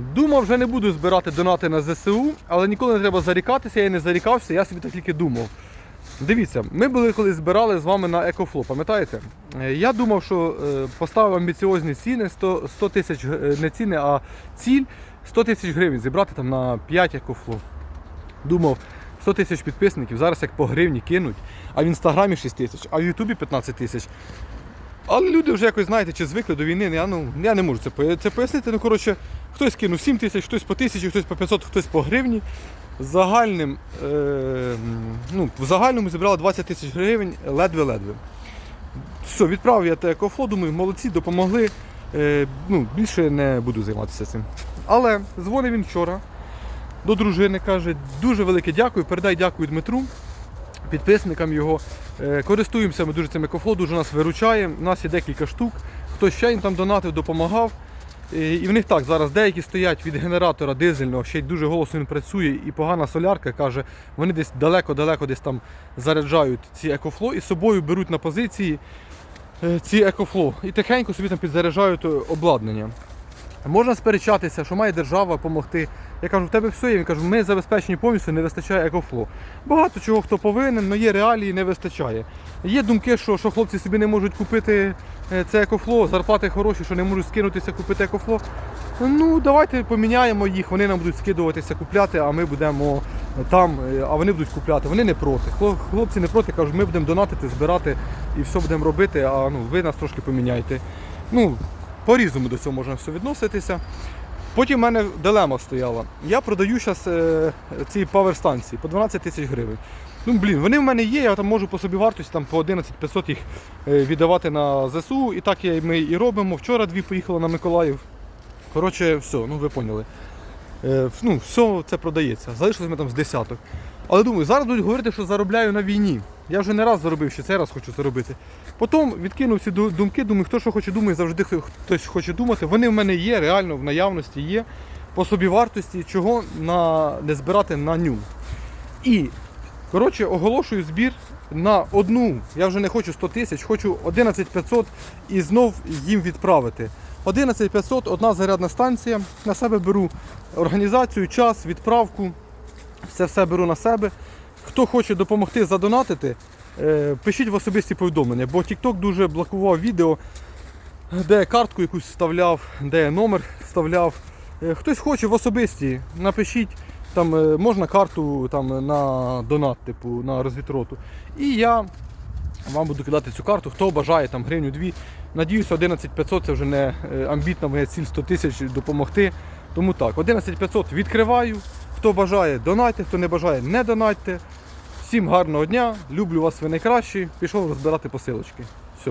Думав, вже не буду збирати донати на ЗСУ, але ніколи не треба зарікатися, я не зарікався, я собі так тільки думав. Дивіться, ми були коли збирали з вами на Екофло, пам'ятаєте? Е, Я думав, що е, поставив амбіціозні ціни 100 100 тисяч е, не ціни, а ціль 100 тисяч гривень зібрати там на 5 Екофло. Думав, 100 тисяч підписників, зараз як по гривні кинуть, а в інстаграмі 6 тисяч, а в Ютубі 15 тисяч. Але люди вже якось, знаєте, чи звикли до війни, я, ну, я не можу це, це пояснити. Ну, коротше, хтось кинув 7 тисяч, хтось по тисячі, хтось по 500, хтось по гривні. Загальним, е, ну, в загальному зібрали 20 тисяч гривень ледве-ледве. Все, відправив я те кофло, думаю, молодці, допомогли. Е, ну, більше не буду займатися цим. Але дзвонив він вчора до дружини, каже, дуже велике дякую, передай дякую Дмитру, підписникам його. Е, Користуємося ми дуже цим екофло, дуже нас виручає. У нас є декілька штук. Хтось ще їм там донатив, допомагав. Е, І в них так, зараз деякі стоять від генератора дизельного, ще й дуже голосно він працює, і погана солярка каже, вони десь далеко-далеко десь там заряджають ці екофло і з собою беруть на позиції е, ці екофло і тихенько собі там підзаряджають обладнання. Можна сперечатися, що має держава допомогти. Я кажу, в тебе все є. Він каже, ми забезпечені повністю, не вистачає екофло. Багато чого хто повинен, але є реалії, не вистачає. Є думки, що, що хлопці собі не можуть купити е, це екофло, зарплати хороші, що не можуть скинутися купити екофло. Ну, давайте поміняємо їх, вони нам будуть скидуватися, купляти, а ми будемо там, е, а вони будуть купляти. Вони не проти. Хлопці не проти, кажуть, ми будемо донатити, збирати і все будемо робити, а ну, ви нас трошки поміняйте. Ну, по-різному до цього можна все відноситися. Потім в мене дилема стояла. Я продаю зараз е, ці паверстанції по 12 тисяч гривень. Ну, блін, вони в мене є, я там можу по собі вартості там, по 11 500 їх е, віддавати на ЗСУ. І так ми і робимо. Вчора дві поїхали на Миколаїв. Коротше, все, ну ви поняли. Е, ну, все це продається. Залишилось ми там з десяток. Але думаю, зараз будуть говорити, що заробляю на війні. Я вже не раз заробив, ще цей раз хочу заробити. Потім відкинув ду- думки, думаю, хто що хоче думає, завжди хтось хоче думати. Вони в мене є, реально в наявності є. По собі вартості, чого на, не збирати на ню. І, коротше, оголошую збір на одну, я вже не хочу 100 тисяч, хочу 11 500 і знов їм відправити. 11 500, одна зарядна станція. На себе беру організацію, час, відправку. Все все беру на себе. Хто хоче допомогти задонатити, е, пишіть в особисті повідомлення, бо TikTok дуже блокував відео, де картку якусь вставляв, де номер вставляв. Е, Хтось хоче в особисті, напишіть, там е, можна карту там, на донат, типу, на розвітроту. І я вам буду кидати цю карту, хто бажає там гривню дві. Надіюся, 11 500 це вже не амбітна моя ціль 100 тисяч допомогти. Тому так, 11 500 відкриваю. Хто бажає, донайте, хто не бажає, не донайте. Всім гарного дня, люблю вас ви найкращі. Пішов розбирати посилочки. Все.